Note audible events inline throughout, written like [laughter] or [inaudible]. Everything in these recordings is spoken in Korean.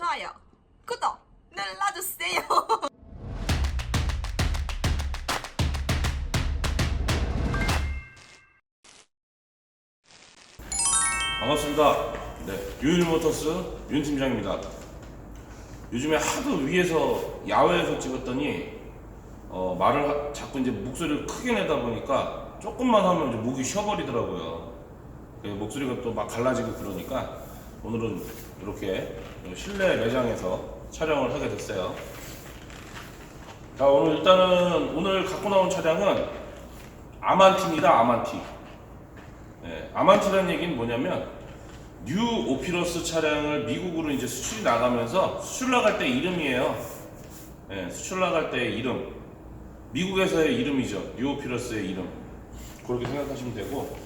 좋아요, 구독 눌러주세요. 반갑습니다. 네, 유일모터스 윤 팀장입니다. 요즘에 하도 위에서 야외에서 찍었더니 어, 말을 하- 자꾸 이제 목소리를 크게 내다 보니까 조금만 하면 이제 목이 쉬어버리더라고요. 그 목소리가 또 막 갈라지고 그러니까 오늘은 이렇게 실내 매장에서 촬영을 하게 됐어요. 자 오늘 일단은 오늘 갖고 나온 차량은 아만티입니다. 아만티. 예, 아만티라는 얘기는 뭐냐면 뉴 오피러스 차량을 미국으로 이제 수출이 나가면서 수출 나갈 때 이름이에요. 예, 수출 나갈 때 이름. 미국에서의 이름이죠. 뉴 오피러스의 이름. 그렇게 생각하시면 되고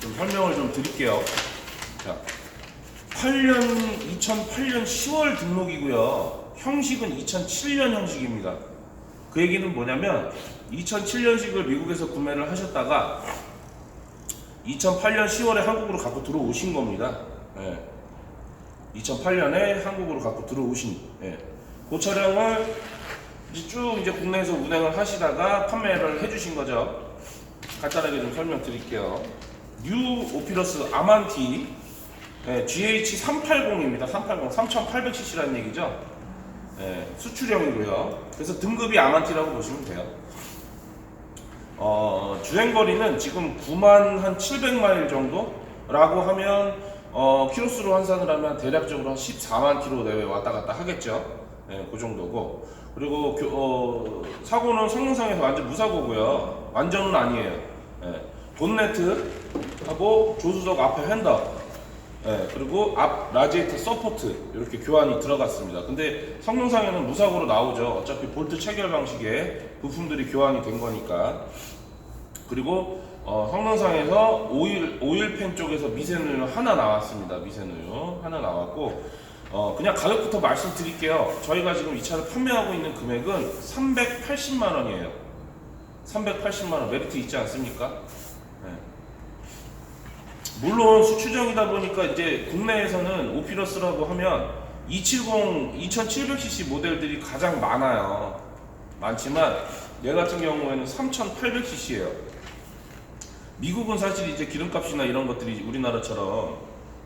좀 설명을 좀 드릴게요. 자, 8년 2008년 10월 등록이고요. 형식은 2007년 형식입니다. 그 얘기는 뭐냐면 2007년식을 미국에서 구매를 하셨다가 2008년 10월에 한국으로 갖고 들어오신 겁니다. 예. 2008년에 한국으로 갖고 들어오신 예. 그 차량을 이제 쭉 이제 국내에서 운행을 하시다가 판매를 해주신 거죠. 간단하게 좀 설명드릴게요. 뉴 오피러스 아만티 예, GH380입니다. 380, 3800cc라는 얘기죠. 예, 수출형이고요. 그래서 등급이 아만티라고 보시면 돼요. 어, 주행거리는 지금 9만 한 700마일 정도라고 하면 어, 키로수로 환산을 하면 대략적으로 한 14만 킬로 내외 왔다 갔다 하겠죠. 예, 그 정도고. 그리고 교- 어, 사고는 성능상에서 완전 무사고고요. 완전은 아니에요. 예, 본네트하고 조수석 앞에 핸더, 예, 그리고 앞 라지에이터 서포트 이렇게 교환이 들어갔습니다. 근데 성능상에는 무사고로 나오죠. 어차피 볼트 체결 방식의 부품들이 교환이 된 거니까. 그리고 어, 성능상에서 오일 오일팬 쪽에서 미세누유 하나 나왔습니다. 미세누유 하나 나왔고 어, 그냥 가격부터 말씀드릴게요. 저희가 지금 이 차를 판매하고 있는 금액은 380만 원이에요. 380만 원 메리트 있지 않습니까? 네. 물론 수출형이다 보니까 이제 국내에서는 오피러스라고 하면 270, 2700cc 모델들이 가장 많아요. 많지만 얘 같은 경우에는 3800cc예요. 미국은 사실 이제 기름값이나 이런 것들이 우리나라처럼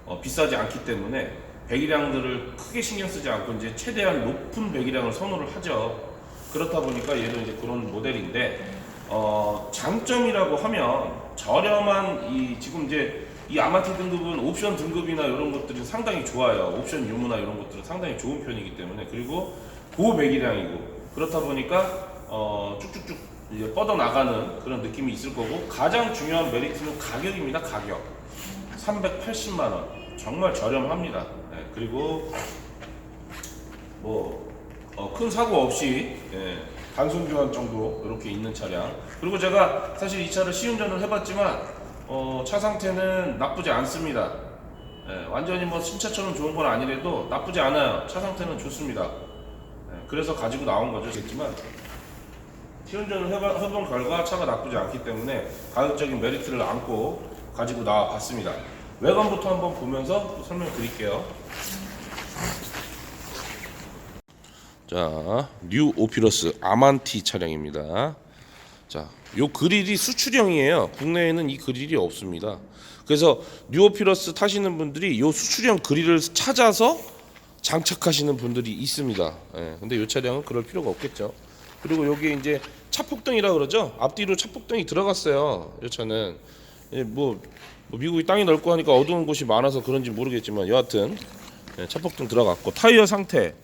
어, 비싸지 않기 때문에 배기량들을 크게 신경 쓰지 않고 이제 최대한 높은 배기량을 선호를 하죠. 그렇다 보니까 얘도 이제 그런 모델인데 어, 장점이라고 하면 저렴한 이 지금 이제 이 아마티 등급은 옵션 등급이나 이런 것들이 상당히 좋아요. 옵션 유무나 이런 것들은 상당히 좋은 편이기 때문에 그리고 고배기량이고 그렇다 보니까 어, 쭉쭉쭉 이제 뻗어 나가는 그런 느낌이 있을 거고 가장 중요한 메리트는 가격입니다. 가격 380만 원 정말 저렴합니다. 네, 그리고 뭐큰 사고 없이 예, 단순 교환 정도 이렇게 있는 차량. 그리고 제가 사실 이 차를 시운전을 해봤지만 어, 차 상태는 나쁘지 않습니다. 예, 완전히 뭐 신차처럼 좋은 건 아니래도 나쁘지 않아요. 차 상태는 좋습니다. 예, 그래서 가지고 나온 거죠, 겠지만 시운전을 해봐, 해본 결과 차가 나쁘지 않기 때문에 가격적인 메리트를 안고 가지고 나와 봤습니다. 외관부터 한번 보면서 설명 드릴게요. 자, 뉴 오피러스 아만티 차량입니다. 자, 요 그릴이 수출형이에요. 국내에는 이 그릴이 없습니다. 그래서 뉴 오피러스 타시는 분들이 요 수출형 그릴을 찾아서 장착하시는 분들이 있습니다. 예, 근데 요 차량은 그럴 필요가 없겠죠. 그리고 여기에 이제 차폭등이라 그러죠. 앞뒤로 차폭등이 들어갔어요. 요 차는 예, 뭐, 뭐 미국이 땅이 넓고 하니까 어두운 곳이 많아서 그런지 모르겠지만 여하튼 예, 차폭등 들어갔고 타이어 상태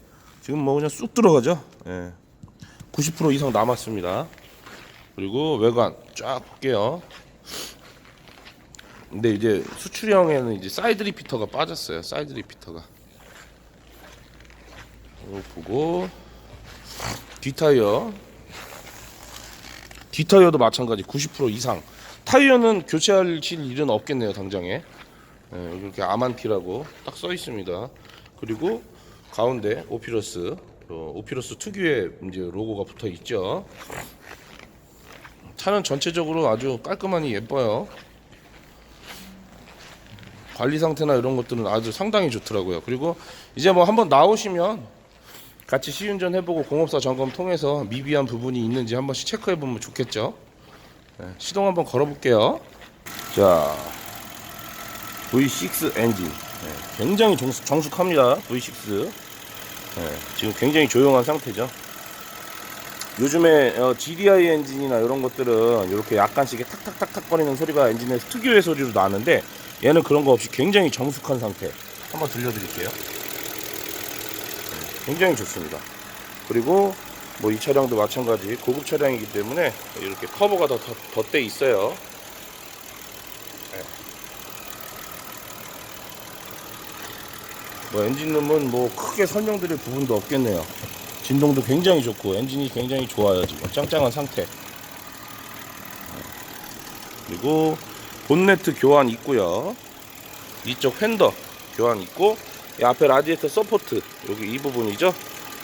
지금 뭐 그냥 쑥 들어가죠. 예. 90% 이상 남았습니다. 그리고 외관 쫙 볼게요. 근데 이제 수출형에는 이제 사이드 리피터가 빠졌어요. 사이드 리피터가. 이거 보고 뒷타이어 뒷타이어도 마찬가지 90% 이상 타이어는 교체하실 일은 없겠네요 당장에 예, 여기 이렇게 아만티라고 딱 써 있습니다 그리고 가운데 오피러스 어, 오피러스 특유의 이제 로고가 붙어 있죠 차는 전체적으로 아주 깔끔하니 예뻐요 관리 상태나 이런 것들은 아주 상당히 좋더라고요. 그리고 이제 뭐 한번 나오시면 같이 시운전 해보고 공업사 점검 통해서 미비한 부분이 있는지 한 번씩 체크해 보면 좋겠죠. 네, 시동 한번 걸어볼게요. 자, V6 엔진 네, 굉장히 정숙, 정숙합니다. V6 네, 지금 굉장히 조용한 상태죠. 요즘에 어, GDI 엔진이나 이런 것들은 이렇게 약간씩 탁탁탁탁 거리는 소리가 엔진에서 특유의 소리로 나는데 얘는 그런 거 없이 굉장히 정숙한 상태. 한번 들려드릴게요. 네, 굉장히 좋습니다. 그리고 뭐 이 차량도 마찬가지 고급 차량이기 때문에 이렇게 커버가 더덧돼 있어요. 네. 뭐 엔진룸은 뭐 크게 설명드릴 부분도 없겠네요. 진동도 굉장히 좋고 엔진이 굉장히 좋아요 지금 짱짱한 상태. 그리고 본네트 교환 있고요. 이쪽 휀더 교환 있고 이 앞에 라디에이터 서포트 여기 이 부분이죠.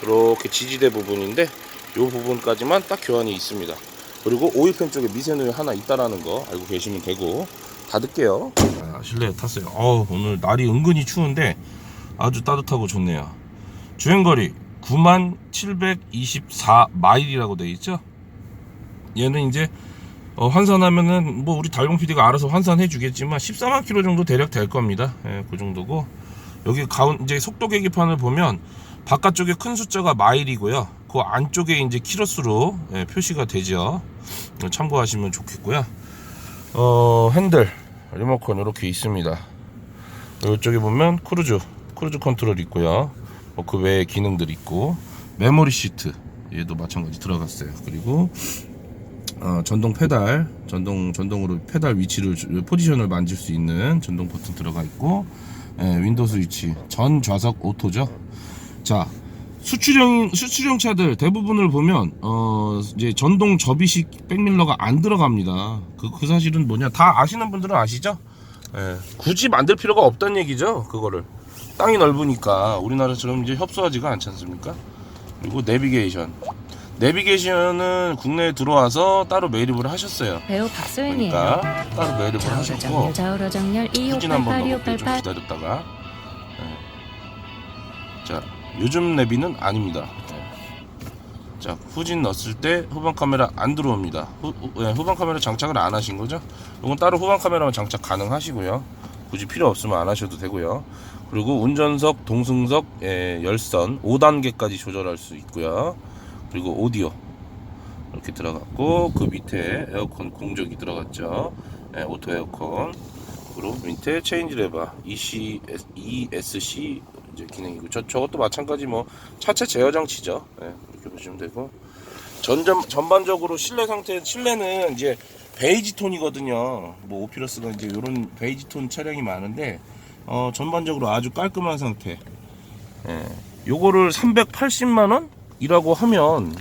이렇게 지지대 부분인데 이 부분까지만 딱 교환이 있습니다. 그리고 오일팬 쪽에 미세누이 하나 있다라는 거 알고 계시면 되고 닫을게요. 아, 실내에 탔어요. 어, 오늘 날이 은근히 추운데 아주 따뜻하고 좋네요. 주행거리 9724 마일이라고 되어 있죠. 얘는 이제 어, 환산하면은 뭐 우리 달봉 PD가 알아서 환산해 주겠지만 14만 킬로 정도 대략 될 겁니다. 예, 그 정도고 여기 가운 이제 속도 계기판을 보면 바깥쪽에 큰 숫자가 마일이고요. 그 안쪽에 이제 키로수로 예, 표시가 되죠. 어, 참고하시면 좋겠고요. 어, 핸들 리모컨 이렇게 있습니다. 이쪽에 보면 크루즈 크루즈 컨트롤 있고요. 뭐그 외에 기능들 있고 메모리 시트 얘도 마찬가지 들어갔어요. 그리고 어, 전동 페달, 전동 전동으로 페달 위치를 주- 포지션을 만질 수 있는 전동 버튼 들어가 있고 예, 윈도우 스위치, 전 좌석 오토죠. 자, 수출형 수출형 차들 대부분을 보면 어 이제 전동 접이식 백밀러가 안 들어갑니다. 그, 그 사실은 뭐냐 다 아시는 분들은 아시죠? 예, 굳이 만들 필요가 없다는 얘기죠. 그거를 땅이 넓으니까 우리나라처럼 이제 협소하지가 않지 않습니까? 그리고 내비게이션. 내비게이션은 국내에 들어와서 따로 매립을 하셨어요. 배우 박소연이에요. 그러니까 따로 매립을 하셨고 좌우로 정렬 좌우로 정렬 후진 한번 2588 넣어볼게요. 좀 2588 기다렸다가. 네. 자, 요즘 내비는 아닙니다. 네. 자, 후진 넣었을 때 후방 카메라 안 들어옵니다. 후, 후, 네, 후방 카메라 장착을 안 하신 거죠? 이건 따로 후방 카메라만 장착 가능하시고요. 굳이 필요 없으면 안 하셔도 되고요. 그리고 운전석, 동승석, 예, 열선 5단계까지 조절할 수 있고요. 그리고 오디오 이렇게 들어갔고 그 밑에 에어컨 공조기 들어갔죠. 예, 오토 에어컨. 그리고 밑에 체인지 레바 EC, ESC 이제 기능이고 저 저것도 마찬가지 뭐 차체 제어 장치죠. 예, 이렇게 보시면 되고 전전 전반적으로 실내 상태 실내는 이제 베이지 톤이거든요. 뭐 오피러스가 이제 이런 베이지 톤 차량이 많은데 어, 전반적으로 아주 깔끔한 상태. 예, 요거를 380만 원이라고 하면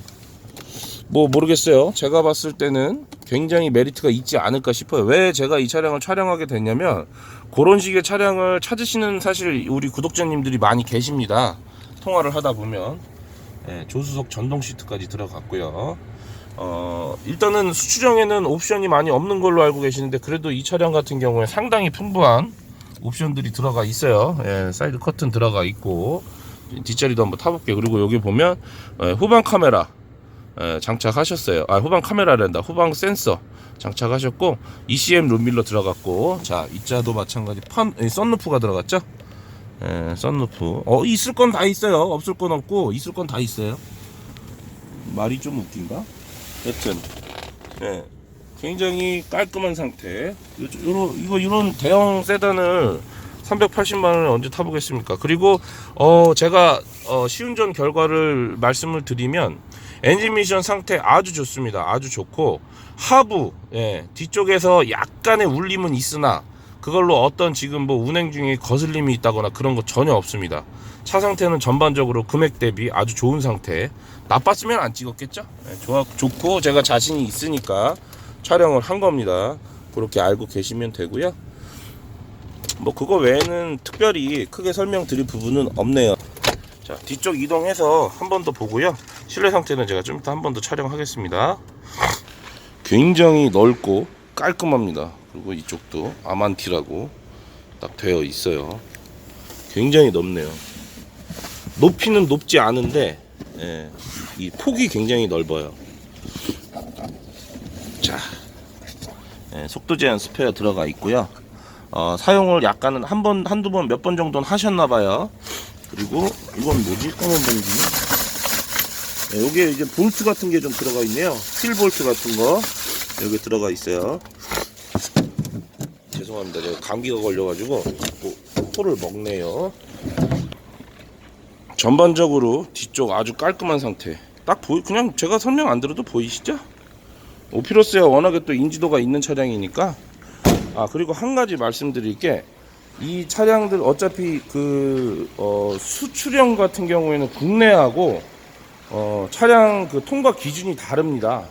뭐 모르겠어요. 제가 봤을 때는 굉장히 메리트가 있지 않을까 싶어요. 왜 제가 이 차량을 촬영하게 됐냐면 그런 식의 차량을 찾으시는 사실 우리 구독자님들이 많이 계십니다. 통화를 하다 보면 예, 조수석 전동 시트까지 들어갔고요. 어, 일단은 수출형에는 옵션이 많이 없는 걸로 알고 계시는데 그래도 이 차량 같은 경우에 상당히 풍부한 옵션들이 들어가 있어요. 예, 사이드 커튼 들어가 있고 뒷자리도 한번 타볼게요. 그리고 여기 보면 예, 후방 카메라 예, 장착하셨어요. 아 후방 카메라란다. 후방 센서 장착하셨고 ECM 룸밀러 들어갔고 자이 차도 마찬가지 판 예, 썬루프가 들어갔죠. 예, 썬루프. 어 있을 건 다 있어요. 없을 건 없고 있을 건 다 있어요. 말이 좀 웃긴가? 여튼 예, 굉장히 깔끔한 상태. 요, 요, 이거 이런 대형 세단을 380만 원에 언제 타보겠습니까? 그리고 어 제가 어 시운전 결과를 말씀을 드리면 엔진 미션 상태 아주 좋습니다. 아주 좋고 하부 예, 뒤쪽에서 약간의 울림은 있으나 그걸로 어떤 지금 뭐 운행 중에 거슬림이 있다거나 그런 거 전혀 없습니다. 차 상태는 전반적으로 금액 대비 아주 좋은 상태. 나빴으면 안 찍었겠죠? 예, 좋아 좋고 제가 자신이 있으니까 촬영을 한 겁니다. 그렇게 알고 계시면 되고요. 뭐 그거 외에는 특별히 크게 설명드릴 부분은 없네요. 자 뒤쪽 이동해서 한 번 더 보고요. 실내 상태는 제가 좀 이따 한 번 더 촬영하겠습니다. 굉장히 넓고 깔끔합니다. 그리고 이쪽도 아만티라고 딱 되어 있어요. 굉장히 넓네요. 높이는 높지 않은데 예, 이 폭이 굉장히 넓어요. 자, 예, 속도 제한 스페어 들어가 있고요. 어, 사용을 약간은 한 번, 한두 번, 몇 번 정도는 하셨나봐요. 그리고 이건 뭐지? 검은 봉지. 네, 여기에 이제 볼트 같은 게 좀 들어가 있네요. 휠 볼트 같은 거 여기 들어가 있어요. 죄송합니다. 제가 감기가 걸려가지고 뭐, 코를 먹네요. 전반적으로 뒤쪽 아주 깔끔한 상태. 딱 보이, 그냥 제가 설명 안 들어도 보이시죠? 오피러스야 워낙에 또 인지도가 있는 차량이니까. 아 그리고 한 가지 말씀드릴 게 이 차량들 어차피 그 어, 수출형 같은 경우에는 국내하고 어, 차량 그 통과 기준이 다릅니다.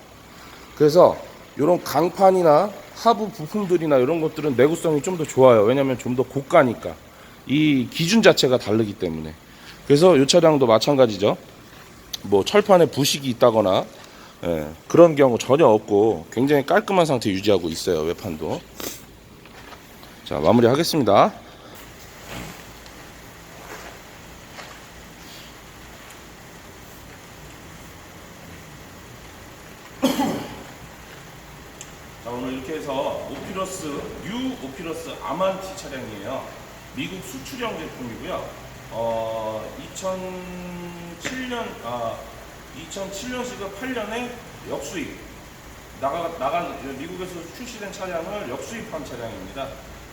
그래서 이런 강판이나 하부 부품들이나 이런 것들은 내구성이 좀 더 좋아요. 왜냐하면 좀 더 고가니까 이 기준 자체가 다르기 때문에. 그래서 이 차량도 마찬가지죠. 뭐 철판에 부식이 있다거나 예, 그런 경우 전혀 없고 굉장히 깔끔한 상태 유지하고 있어요. 외판도. 자 마무리 하겠습니다. 자 오늘 이렇게 해서 오피러스 뉴 오피러스 아만티 차량이에요. 미국 수출형 제품이고요. 어 2007년 아 2007년식과 8년에 역수입 나가 나간 미국에서 출시된 차량을 역수입한 차량입니다.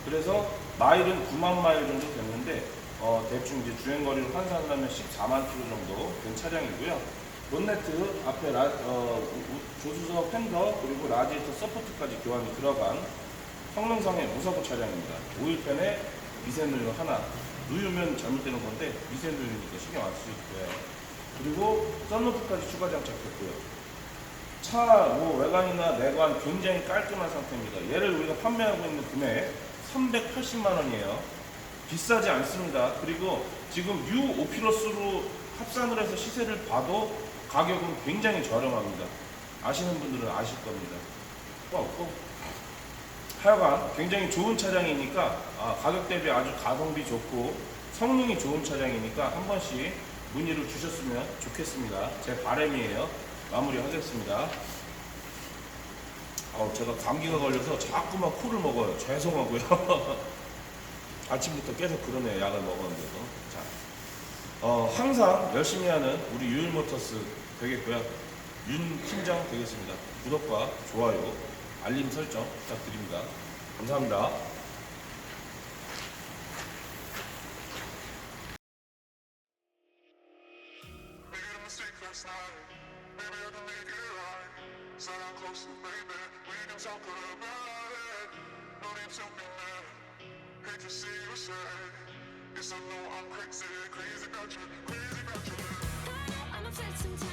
그래서 마일은 9만 마일 정도 됐는데 어, 대충 이제 주행 거리를 환산을 하면 14만 킬로 정도 된 차량이고요. 본네트 앞에 라, 어, 조수석 팬더 그리고 라디에이터 서포트까지 교환이 들어간 성능상의 무사고 차량입니다. 오일팬에 미세누유 하나 누유면 잘못되는 건데 미세 누유니까 신경 안 쓰실 거예요. 그리고 썬루프까지 추가 장착했고요. 차 뭐 외관이나 내관 굉장히 깔끔한 상태입니다. 얘를 우리가 판매하고 있는 금액 380만 원이에요. 비싸지 않습니다. 그리고 지금 뉴 오피러스로 합산을 해서 시세를 봐도 가격은 굉장히 저렴합니다. 아시는 분들은 아실 겁니다. 또 없고 하여간 굉장히 좋은 차량이니까 아, 가격 대비 아주 가성비 좋고 성능이 좋은 차량이니까 한 번씩 문의를 주셨으면 좋겠습니다. 제 바람이에요. 마무리하겠습니다. 어, 제가 감기가 걸려서 자꾸만 코를 먹어요. 죄송하고요. [laughs] 아침부터 계속 그러네요. 약을 먹었는데도. 자, 어, 항상 열심히 하는 우리 유일모터스 되겠고요. 윤 팀장 되겠습니다. 구독과 좋아요, 알림 설정 부탁드립니다. 감사합니다. Maybe I know I'm crazy, crazy about you, crazy about you. I'm upset sometimes.